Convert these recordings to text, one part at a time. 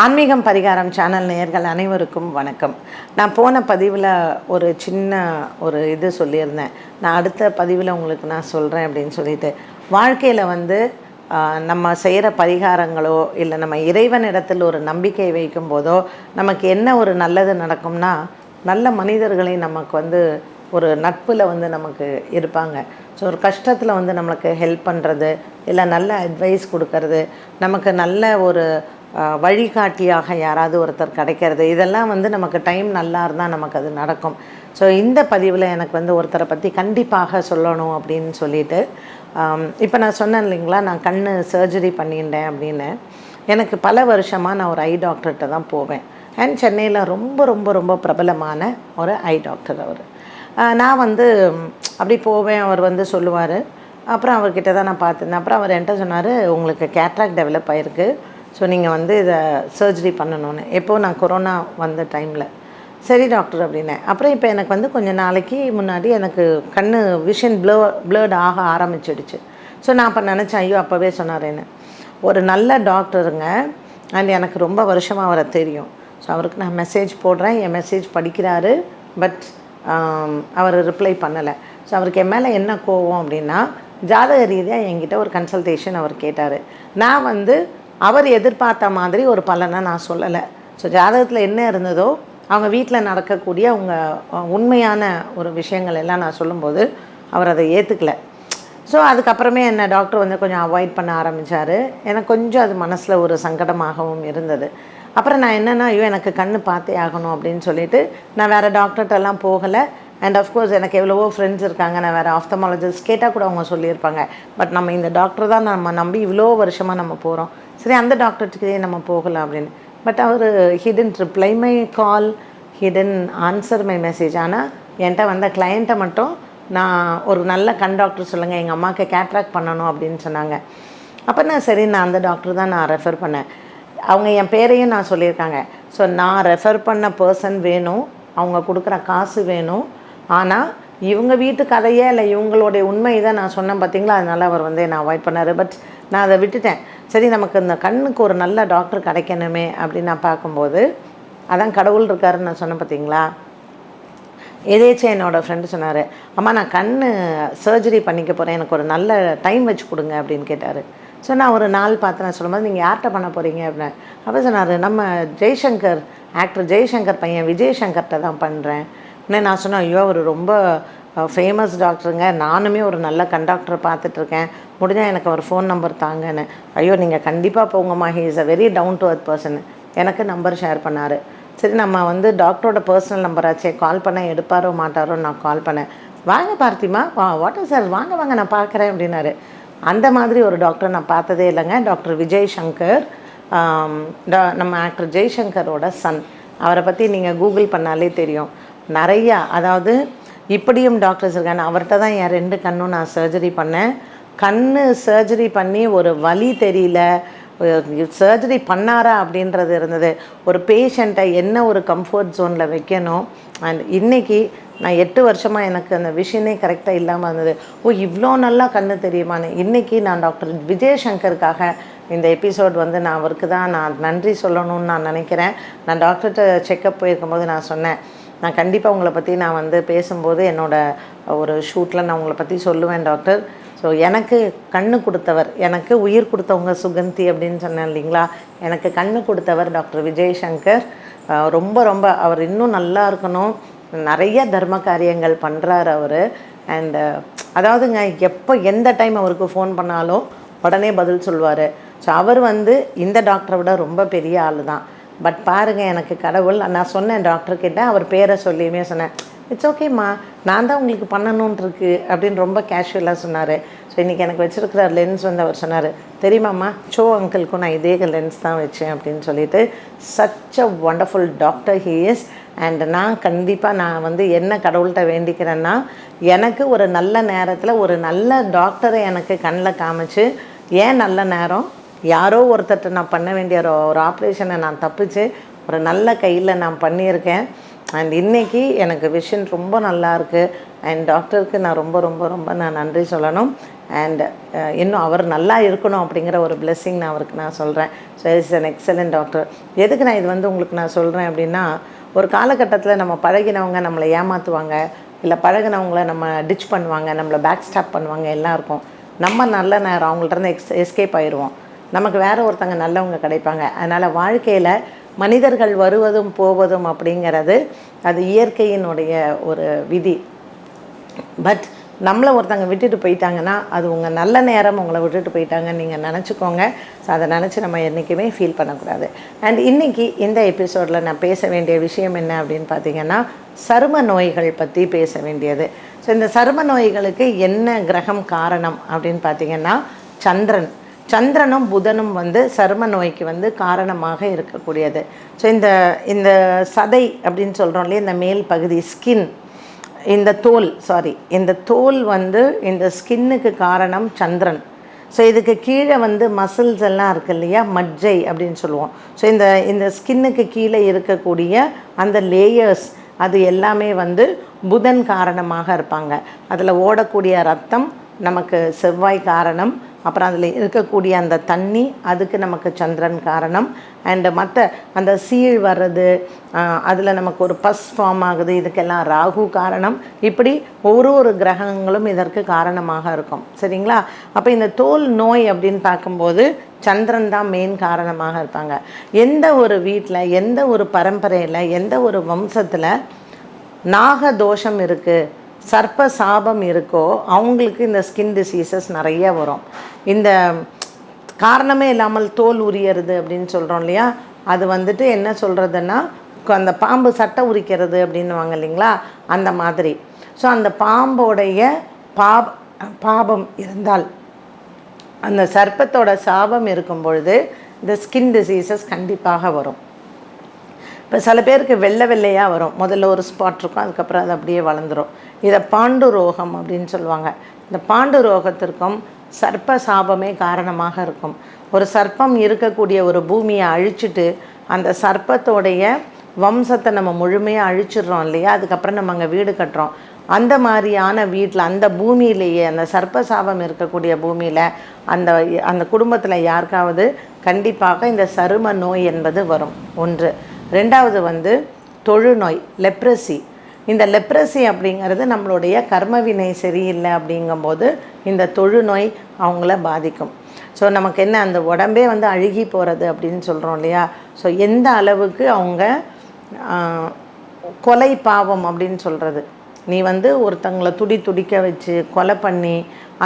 ஆன்மீகம் பரிகாரம் சேனல் நேயர்கள் அனைவருக்கும் வணக்கம். நான் போன பதிவில் ஒரு சின்ன ஒரு இது சொல்லியிருந்தேன். நான் அடுத்த பதிவில் உங்களுக்கு நான் சொல்கிறேன் அப்படின்னு சொல்லிட்டு. வாழ்க்கையில் வந்து நம்ம செய்கிற பரிகாரங்களோ இல்லை நம்ம இறைவனிடத்தில் ஒரு நம்பிக்கை வைக்கும் போதோ நமக்கு என்ன ஒரு நல்லது நடக்கும்னா நல்ல மனிதர்களை நமக்கு வந்து ஒரு நட்பில் வந்து நமக்கு இருப்பாங்க. ஸோ ஒரு கஷ்டத்தில் வந்து நம்மளுக்கு ஹெல்ப் பண்ணுறது இல்லை நல்ல அட்வைஸ் கொடுக்கறது நமக்கு நல்ல ஒரு வழிகாட்டியாக யாராவது ஒருத்தர் கிடைக்கிறது. இதெல்லாம் வந்து நமக்கு டைம் நல்லா இருந்தால் நமக்கு அது நடக்கும். ஸோ இந்த பதிவில் எனக்கு வந்து ஒருத்தரை பற்றி கண்டிப்பாக சொல்லணும் அப்படின்னு சொல்லிட்டு இப்போ நான் சொன்னேன் இல்லைங்களா நான் கண் சர்ஜரி பண்ணியிருந்தேன் அப்படின்னு. எனக்கு பல வருஷமாக நான் ஒரு ஐ டாக்டர்கிட்ட தான் போவேன். அண்ட் சென்னையில் ரொம்ப ரொம்ப ரொம்ப பிரபலமான ஒரு ஐ டாக்டர் அவர். நான் வந்து அப்படி போவேன் அவர் வந்து சொல்லுவார். அப்புறம் அவர்கிட்ட தான் நான் பார்த்துருந்தேன். அப்புறம் அவர் என்கிட்ட சொன்னார் உங்களுக்கு கேட்ராக் டெவலப் ஆகிருக்கு ஸோ நீங்கள் வந்து இதை சர்ஜரி பண்ணணும்னு. எப்போ நான் கொரோனா வந்த டைமில் சரி டாக்டர் அப்படின்னேன். அப்புறம் இப்போ எனக்கு வந்து கொஞ்சம் நாளைக்கு முன்னாடி எனக்கு கண் விஷன் ப்ளோ ப்ளர்ட் ஆக ஆரம்பிச்சிடுச்சு. ஸோ நான் அப்போ நினச்சேன் ஐயோ அப்போவே சொன்னாரேன்னு. ஒரு நல்ல டாக்டருங்க அண்ட் எனக்கு ரொம்ப வருஷமாக அவரை தெரியும். ஸோ அவருக்கு நான் மெசேஜ் போடுறேன். என் மெசேஜ் படிக்கிறாரு பட் அவர் ரிப்ளை பண்ணலை. ஸோ அவருக்கு என் மேலே என்ன கோவம் அப்படின்னா ஜாதக ரீதியாக என்கிட்ட ஒரு கன்சல்டேஷன் அவர் கேட்டார். நான் வந்து அவர் எதிர்பார்த்த மாதிரி ஒரு பலனை நான் சொல்லலை. ஸோ ஜாதகத்தில் என்ன இருந்ததோ அவங்க வீட்டில் நடக்கக்கூடிய அவங்க உண்மையான ஒரு விஷயங்கள் எல்லாம் நான் சொல்லும்போது அவர் அதை ஏற்றுக்கல ஸோ அதுக்கப்புறமே என்ன டாக்டர் வந்து கொஞ்சம் அவாய்ட் பண்ண ஆரம்பித்தார் எனக்கு கொஞ்சம் அது மனசில் ஒரு சங்கடமாகவும் இருந்தது. அப்புறம் நான் என்னென்னா ஐயோ எனக்கு கண்ணு பார்த்தே ஆகணும் அப்படின்னு சொல்லிட்டு நான் வேறு டாக்டர்கிட்டலாம் போகலை. அண்ட் அஃப்கோர்ஸ் எனக்கு எவ்வளவோ ஃப்ரெண்ட்ஸ் இருக்காங்க. நான் வேறு ஆஃப்தமாலஜிஸ்ட் கேட்டால் கூட அவங்க சொல்லியிருப்பாங்க. பட் நம்ம இந்த டாக்டர் தான் நம்ம நம்பி இவ்வளோ வருஷமாக நம்ம போகிறோம் சரி அந்த டாக்டர்கிட்டே நம்ம போகலாம் அப்படின்னு? But our he didn't reply my call he didn't answer my message ஆனால் என்கிட்ட வந்த கிளையண்ட்டை மட்டும் நான் ஒரு நல்ல கண் டாக்டர் சொல்லுங்கள் எங்கள் அம்மாவுக்கு கேட்ராக்ட் பண்ணணும் அப்படின்னு சொன்னாங்க. அப்போ நான் சரி நான் அந்த டாக்டர் தான் நான் ரெஃபர் பண்ணேன். அவங்க என் பேரையும் நான் சொல்லியிருக்காங்க. ஸோ நான் ரெஃபர் பண்ண பர்சன் வேணும். அவங்க கொடுக்குற காசு வேணும். ஆனால் இவங்க வீட்டு கதையே இல்லை. இவங்களுடைய உண்மை தான் நான் சொன்னேன் பார்த்தீங்களா? அதனால அவர் வந்து நான் அவாய்ட் பண்ணார். பட் நான் அதை விட்டுட்டேன். சரி நமக்கு இந்த கண்ணுக்கு ஒரு நல்ல டாக்டர் கிடைக்கணுமே அப்படின்னு நான் பார்க்கும்போது அதான் கடவுள் இருக்காருன்னு நான் சொன்னேன் பார்த்தீங்களா? எதேச்சும் என்னோடய ஃப்ரெண்டு சொன்னார் அம்மா நான் கண் சர்ஜரி பண்ணிக்க போகிறேன் எனக்கு ஒரு நல்ல டைம் வச்சு கொடுங்க அப்படின்னு கேட்டார். ஸோ நான் ஒரு நாள் பார்த்து நான் சொல்லும்போது நீங்கள் யார்கிட்ட பண்ண போகிறீங்க அப்படின்னு. அப்போ சொன்னார் நம்ம ஜெய்சங்கர் ஆக்டர் ஜெய்சங்கர் பையன் விஜய் சங்கர்கிட்ட தான் பண்ணுறேன் உடனே நான் சொன்னேன் ஐயோ அவர் ரொம்ப ஃபேமஸ் டாக்டருங்க நானுமே ஒரு நல்ல கண்டாக்டரை பார்த்துட்ருக்கேன். முடிஞ்சால் எனக்கு அவர் ஃபோன் நம்பர் தாங்கன்னு. ஐயோ நீங்கள் கண்டிப்பாக போங்கம்மா. He is a very down to earth person எனக்கு நம்பர் ஷேர் பண்ணார். சரி நம்ம வந்து டாக்டரோட பர்சனல் நம்பராச்சே கால் பண்ண எடுப்பாரோ மாட்டாரோ நான் கால் பண்ணேன். வாங்க பார்த்திமா. வா வாட்டர் சார் வாங்க வாங்க நான் பார்க்குறேன் அப்படின்னாரு. அந்த மாதிரி ஒரு டாக்டர் நான் பார்த்ததே இல்லைங்க. டாக்டர் விஜய் சங்கர் டா- நம்ம ஆக்டர் ஜெய்சங்கரோட சன் அவரை பற்றி நீங்கள் கூகுள் பண்ணாலே தெரியும். நிறையா அதாவது இப்படியும் டாக்டர்ஸ் இருக்காங்க. அவர்கிட்ட தான் என் ரெண்டு கண்ணும் நான் சர்ஜரி பண்ணேன். கண் சர்ஜரி பண்ணி ஒரு வலி தெரியல. சர்ஜரி பண்ணாரா அப்படின்றது இருந்தது. ஒரு பேஷண்ட்டை என்ன ஒரு கம்ஃபர்ட் ஜோனில் வைக்கணும்? அண்ட் இன்றைக்கி நான் எட்டு வருஷமாக எனக்கு அந்த விஷயமே கரெக்டாக இல்லாமல் இருந்தது. ஓ இவ்வளோ நல்லா கண்ணு தெரியுமான்னு. இன்றைக்கி நான் டாக்டர் விஜயசங்கருக்காக இந்த எபிசோட் வந்து நான் அவருக்கு தான் நான் நன்றி சொல்லணும்னு நான் நினைக்கிறேன். நான் டாக்டர்கிட்ட செக்கப் போயிருக்கும்போது நான் சொன்னேன். நான் கண்டிப்பாக உங்களை பற்றி நான் வந்து பேசும்போது என்னோடய ஒரு ஷூட்டில் நான் உங்களை பற்றி சொல்லுவேன் டாக்டர் ஸோ எனக்கு கண்ணு கொடுத்தவர் எனக்கு உயிர் கொடுத்தவங்க சுகந்தி அப்படின்னு சொன்னேன் இல்லைங்களா? எனக்கு கண்ணு கொடுத்தவர் டாக்டர் விஜய் சங்கர் ரொம்ப ரொம்ப அவர் இன்னும் நல்லா இருக்கணும். நிறைய தர்ம காரியங்கள் பண்ணுறாரு அவர். அண்டு அதாவதுங்க எப்போ எந்த டைம் அவருக்கு ஃபோன் பண்ணாலும் உடனே பதில் சொல்லுவார். ஸோ அவர் வந்து இந்த டாக்டரை விட ரொம்ப பெரிய ஆள் தான் பட் பாருங்கள் எனக்கு கடவுள் நான் சொன்னேன் டாக்டர்கிட்ட அவர் பேரை சொல்லியுமே சொன்னேன். இட்ஸ் ஓகேம்மா நான் தான் உங்களுக்கு பண்ணணும்னு அப்படின்னு ரொம்ப கேஷுவலாக சொன்னார். ஸோ இன்றைக்கி எனக்கு வச்சுருக்கிற லென்ஸ் வந்து அவர் சொன்னார். தெரியுமாம்மா சோ அங்கிளுக்கும் நான் இதே லென்ஸ் தான் வச்சேன் அப்படின்னு சொல்லிட்டு such a wonderful doctor he is and நான் கண்டிப்பாக நான் வந்து என்ன கடவுள்கிட்ட வேண்டிக்கிறேன்னா எனக்கு ஒரு நல்ல நேரத்தில் ஒரு நல்ல டாக்டரை எனக்கு கண்ணில் காமிச்சு ஏன் நல்ல நேரம்? யாரோ ஒருத்தர்கிட்ட நான் பண்ண வேண்டிய ஒரு ஒரு ஆப்ரேஷனை நான் தப்பிச்சு ஒரு நல்ல கையில் நான் பண்ணியிருக்கேன். அண்ட் இன்றைக்கி எனக்கு விஷன் ரொம்ப நல்லா இருக்குது அண்ட் டாக்டருக்கு நான் ரொம்ப ரொம்ப ரொம்ப நான் நன்றி சொல்லணும். அண்ட் இன்னும் அவர் நல்லா இருக்கணும் அப்படிங்கிற ஒரு பிளெஸ்ஸிங் நான் அவருக்கு நான் சொல்கிறேன் so is an excellent doctor எதுக்கு நான் இது வந்து உங்களுக்கு நான் சொல்கிறேன் அப்படின்னா ஒரு காலகட்டத்தில் நம்ம பழகினவங்க நம்மளை ஏமாற்றுவாங்க இல்லை பழகினவங்கள நம்ம டிச் பண்ணுவாங்க நம்மளை பேக் ஸ்டாப் பண்ணுவாங்க எல்லாம் இருக்கும். நம்ம நல்ல நேரம் அவங்கள்ட்ட இருந்து எக்ஸ் எஸ்கேப் ஆயிடுவோம் நமக்கு வேற ஒருத்தங்க நல்லவங்க கிடைப்பாங்க. அதனால் வாழ்க்கையில் மனிதர்கள் வருவதும் போவதும் அப்படிங்கிறது அது இயற்கையினுடைய ஒரு விதி. பட் நம்மளை ஒருத்தங்க விட்டுட்டு போயிட்டாங்கன்னா அது உங்கள் நல்ல நேரம் உங்களை விட்டுட்டு போயிட்டாங்கன்னு நீங்கள் நினச்சிக்கோங்க. ஸோ அதை நினச்சி நம்ம என்றைக்குமே ஃபீல் பண்ணக்கூடாது. அண்ட் இன்றைக்கி இந்த எபிசோடில் நான் பேச வேண்டிய விஷயம் என்ன அப்படின்னு பார்த்தீங்கன்னா சரும நோய்கள் பற்றி பேச வேண்டியது. ஸோ இந்த சரும நோய்களுக்கு என்ன கிரகம் காரணம் அப்படின்னு பார்த்தீங்கன்னா சந்திரன். சந்திரனும் புதனும் வந்து சரும நோய்க்கு வந்து காரணமாக இருக்கக்கூடியது. ஸோ இந்த இந்த சதை அப்படின்னு சொல்கிறோம் இல்லையா இந்த மேல் பகுதி ஸ்கின் இந்த தோல் சாரி இந்த தோல் வந்து இந்த ஸ்கின்னுக்கு காரணம் சந்திரன். ஸோ இதுக்கு கீழே வந்து மசில்ஸ் எல்லாம் இருக்கு இல்லையா மஜ்ஜை அப்படின்னு சொல்லுவோம். ஸோ இந்த இந்த ஸ்கின்னுக்கு கீழே இருக்கக்கூடிய அந்த லேயர்ஸ் அது எல்லாமே வந்து புதன் காரணமாக இருப்பாங்க. அதில் ஓடக்கூடிய ரத்தம் நமக்கு செவ்வாய் காரணம் அப்புறம் அதில் இருக்கக்கூடிய அந்த தண்ணி அதுக்கு நமக்கு சந்திரன் காரணம். அண்டு மற்ற அந்த சீழ் வர்றது அதில் நமக்கு ஒரு பஸ் ஃபார்ம் ஆகுது இதுக்கெல்லாம் ராகு காரணம். இப்படி ஒரு ஒரு கிரகங்களும் இதற்கு காரணமாக இருக்கும். சரிங்களா? அப்போ இந்த தோல் நோய் அப்படின்னு பார்க்கும்போது சந்திரன் தான் மெயின் காரணமாக இருப்பாங்க. எந்த ஒரு வீட்டில் எந்த ஒரு பரம்பரையில் எந்த ஒரு வம்சத்தில் நாக தோஷம் இருக்குது சர்ப்ப சாபம் இருக்கோ அவங்களுக்கு இந்த ஸ்கின் டிசீசஸ் நிறைய வரும். இந்த காரணமே இல்லாமல் தோல் உரியறது அப்படின்னு சொல்கிறோம் இல்லையா? அது வந்துட்டு என்ன சொல்கிறதுன்னா அந்த பாம்பு சட்டை உரிக்கிறது அப்படின்னுவாங்க இல்லைங்களா? அந்த மாதிரி. ஸோ அந்த பாம்போடைய பாப் பாபம் இருந்தால் அந்த சர்ப்பத்தோட சாபம் இருக்கும் பொழுது இந்த ஸ்கின் டிசீசஸ் கண்டிப்பாக வரும். இப்போ சில பேருக்கு வெள்ளை வெள்ளையாக வரும். முதல்ல ஒரு ஸ்பாட் இருக்கும் அதுக்கப்புறம் அது அப்படியே வளர்ந்துரும். இதை பாண்டு ரோகம் அப்படின்னு சொல்லுவாங்க. இந்த பாண்டு ரோகத்திற்கும் சர்ப்ப சாபமே காரணமாக இருக்கும். ஒரு சர்ப்பம் இருக்கக்கூடிய ஒரு பூமியை அழிச்சிட்டு அந்த சர்ப்பத்தோடைய வம்சத்தை நம்ம முழுமையாக அழிச்சிடுறோம் இல்லையா? அதுக்கப்புறம் நம்ம அங்கே வீடு கட்டுறோம். அந்த மாதிரியான வீட்டில் அந்த பூமியிலேயே அந்த சர்ப்ப சாபம் இருக்கக்கூடிய பூமியில் அந்த அந்த குடும்பத்தில் யாருக்காவது கண்டிப்பாக இந்த சரும நோய் என்பது வரும். ஒன்று. ரெண்டாவது வந்து தொழுநோய் லெப்ரசி இந்த லெப்ரசி அப்படிங்கிறது நம்மளுடைய கர்மவினை சரியில்லை அப்படிங்கும்போது இந்த தொழுநோய் அவங்கள பாதிக்கும். ஸோ நமக்கு என்ன அந்த உடம்பே வந்து அழுகி போகிறது அப்படின்னு சொல்கிறோம் இல்லையா? ஸோ எந்த அளவுக்கு அவங்க கொலை பாவம் அப்படின்னு சொல்கிறது நீ வந்து ஒருத்தங்களை துடி துடிக்க வச்சு கொலை பண்ணி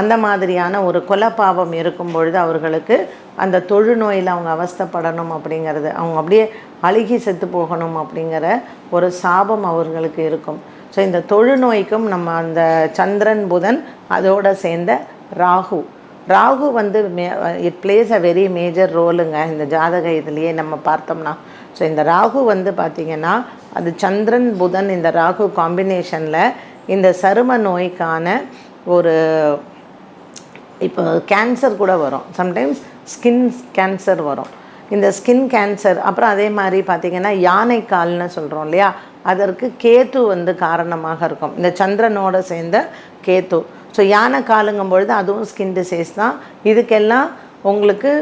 அந்த மாதிரியான ஒரு கொலப்பாவம் பாவம் இருக்கும் பொழுது அவர்களுக்கு அந்த தொழுநோயில் அவங்க அவஸ்தைப்படணும் அப்படிங்கிறது அவங்க அப்படியே அழுகி செத்து போகணும் அப்படிங்கிற ஒரு சாபம் அவர்களுக்கு இருக்கும். ஸோ இந்த தொழுநோய்க்கும் நம்ம அந்த சந்திரன் புதன் அதோட சேர்ந்த ராகு. ராகு வந்து may it plays a very major ரோலுங்க இந்த ஜாதக இதுலேயே நம்ம பார்த்தோம்னா. ஸோ இந்த ராகு வந்து பார்த்திங்கன்னா அது சந்திரன் புதன் இந்த ராகு காம்பினேஷனில் இந்த சரும நோய்க்கான ஒரு இப்போ கேன்சர் கூட வரும். சம்டைம்ஸ் ஸ்கின் கேன்சர் வரும். இந்த ஸ்கின் கேன்சர் அப்புறம் அதே மாதிரி பார்த்திங்கன்னா யானை கால்னு சொல்கிறோம் இல்லையா? அதற்கு கேத்து வந்து காரணமாக இருக்கும். இந்த சந்திரனோட சேர்ந்த கேத்து. ஸோ யானை காலுங்கும் பொழுது அதுவும் ஸ்கின் டிசீஸ் தான். இதுக்கெல்லாம் உங்களுக்கு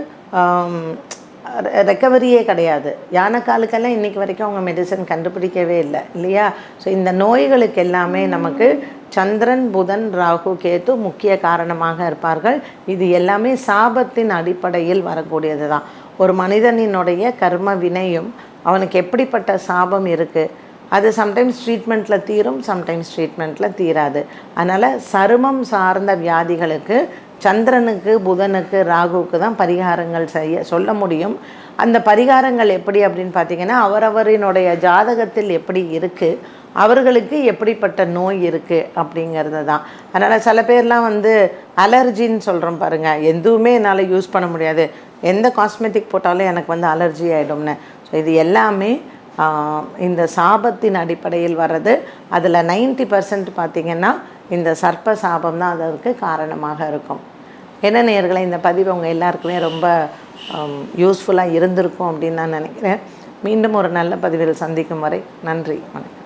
ரெக்கவரியே கிடையாது. யானைக்காலுக்கெல்லாம் இன்றைக்கி வரைக்கும் அவங்க மெடிசன் கண்டுபிடிக்கவே இல்லை இல்லையா? ஸோ இந்த நோய்களுக்கு எல்லாமே நமக்கு சந்திரன் புதன் ராகு கேத்து முக்கிய காரணமாக இருப்பார்கள். இது எல்லாமே சாபத்தின் அடிப்படையில் வரக்கூடியது தான். ஒரு மனிதனினுடைய கர்ம வினையும் அவனுக்கு எப்படிப்பட்ட சாபம் இருக்குது அது சம்டைம்ஸ் ட்ரீட்மெண்ட்டில் தீரும் சம்டைம்ஸ் ட்ரீட்மெண்ட்டில் தீராது. அதனால் சருமம் சார்ந்த வியாதிகளுக்கு சந்திரனுக்கு புதனுக்கு ராகுவுக்கு தான் பரிகாரங்கள் செய்ய சொல்ல முடியும். அந்த பரிகாரங்கள் எப்படி அப்படின்னு பார்த்தீங்கன்னா அவரவரினுடைய ஜாதகத்தில் எப்படி இருக்குது அவர்களுக்கு எப்படிப்பட்ட நோய் இருக்குது அப்படிங்கிறது தான். அதனால் சில பேர்லாம் வந்து அலர்ஜின்னு சொல்கிறோம் பாருங்கள் எதுவுமே என்னால் யூஸ் பண்ண முடியாது. எந்த காஸ்மெட்டிக் போட்டாலும் எனக்கு வந்து அலர்ஜி ஆகிடும்னு ஸோ இது எல்லாமே இந்த சாபத்தின் அடிப்படையில் வர்றது. அதில் 90% பர்சன்ட் பார்த்திங்கன்னா இந்த சர்ப்ப சாபம் தான் அதற்கு காரணமாக இருக்கும். என்ன நேர்களை இந்த பதிவு உங்கள் எல்லாருக்குமே ரொம்ப யூஸ்ஃபுல்லாக இருந்திருக்கும் அப்படின்னு நான் நினைக்கிறேன். மீண்டும் ஒரு நல்ல பதிவில் சந்திக்கும் வரை நன்றி வணக்கம்.